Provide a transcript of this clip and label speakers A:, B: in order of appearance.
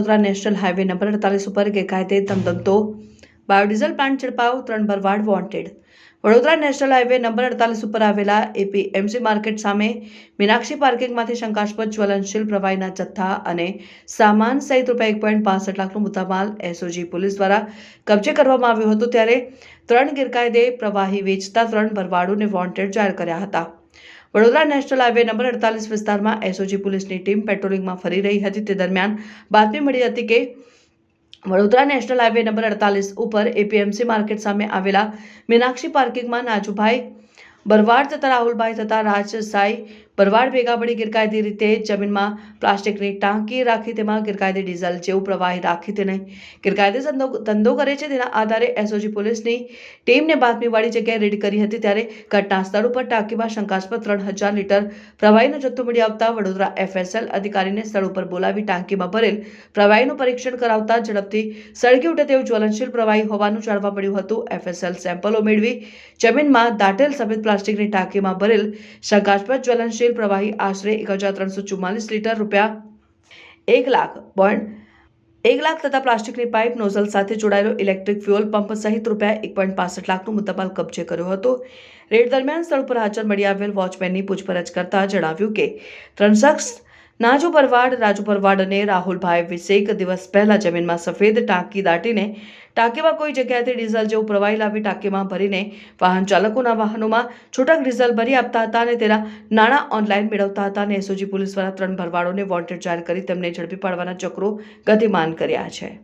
A: Vadodara national highway number અડતાલીસ ઉપર ગેરકાયદે ધમધમતો. બાયોડીઝલ પ્લાન્ટ ઝડપાયો ત્રણ ભરવાડ wanted. Vadodara national highway number અડતાલીસ ઉપર આવેલા એપીએમસી માર્કેટ સામે મીનાક્ષી પાર્કિંગમાંથી શંકાસ્પદ જ્વલનશીલ પ્રવાહીના જથ્થા અને સામાન સહિત રૂપિયા એક પોઈન્ટ પાસઠ લાખનો મુદ્દામાલ એસઓજી પોલીસ દ્વારા કબજે કરવામાં આવ્યો હતો, ત્યારે ત્રણ ગેરકાયદે પ્રવાહી વેચતા ત્રણ ભરવાડોને વોન્ટેડ જાહેર કર્યા હતા. વડોદરા નેશનલ હાઈવે નંબર અડતાલીસ વિસ્તારમાં એસઓજી પોલીસની ટીમ પેટ્રોલિંગમાં ફરી રહી હતી. તે દરમિયાન બાતમી મળી હતી કે વડોદરા નેશનલ હાઈવે નંબર અડતાલીસ ઉપર એપીએમસી માર્કેટ સામે આવેલા મીનાક્ષી પાર્કિંગમાં નાજુભાઈ બરવાડ તથા રાહુલભાઈ તથા રાજસાઈ બરવાડ ભેગા પડી ગેરકાયદે રીતે જમીનમાં પ્લાસ્ટિકની ટાંકી રાખી તેમાં ગેરકાયદે ડીઝલ જેવું પ્રવાહી રાખી તેને ગેરકાયદે ધંધો કરે છે. તેના આધારે એસઓજી પોલીસની ટીમને બાતમીવાળી જગ્યાએ રેડ કરી હતી. ત્યારે ઘટના સ્થળ ઉપર ટાંકીમાં શંકાસ્પદ ત્રણ હજાર લીટર પ્રવાહીનો જથ્થો મળી આવતા વડોદરા એફએસએલ અધિકારીને સ્થળ ઉપર બોલાવી ટાંકીમાં ભરેલ પ્રવાહીનું પરીક્ષણ કરાવતા ઝડપથી સળગી ઉઠે તેવું જ્વલનશીલ પ્રવાહી હોવાનું જાણવા મળ્યું હતું. એફએસએલ સેમ્પલો મેળવી જમીનમાં દાટેલ સફેદ પ્લાસ્ટિકની ટાંકીમાં ભરેલ શંકાસ્પદ જ્વલનશીલ પ્રવાહી આશરે એક હજાર ત્રણસો ચુમ્માલીસ લીટર રૂપિયા એક લાખ પોઈન્ટ એક લાખ તથા પ્લાસ્ટિકની પાઇપ નોઝલ સાથે જોડાયેલો ઇલેક્ટ્રિક ફ્યુઅલ પંપ સહિત રૂપિયા એક પોઈન્ટ પાસઠ લાખનો મુદ્દામાલ કબજે કર્યો હતો. રેડ દરમિયાન સ્થળ પર હાજર મળી આવેલ વોચમેનની પૂછપરછ કરતા જણાવ્યું કે ત્રણ શખ્સ નાજુ પરવાડ, રાજુ પરવાડ અને રાહુલભાઈ વિશેક દિવસ પહેલા જમીનમાં સફેદ ટાંકી દાટીને ટાંકીમાં કોઈ જગ્યાએથી ડીઝલ જેવું પ્રવાહી લાવી ટાંકીમાં ભરીને વાહન ચાલકોના વાહનોમાં છૂટક ડીઝલ ભરી આપતા હતા અને તેના નાણાં ઓનલાઈન મેળવતા હતા અને એસઓજી પોલીસ દ્વારા ત્રણ ભરવાડોને વોન્ટેડ જાહેર કરી તેમને ઝડપી પાડવાના ચક્રો ગતિમાન કર્યા છે.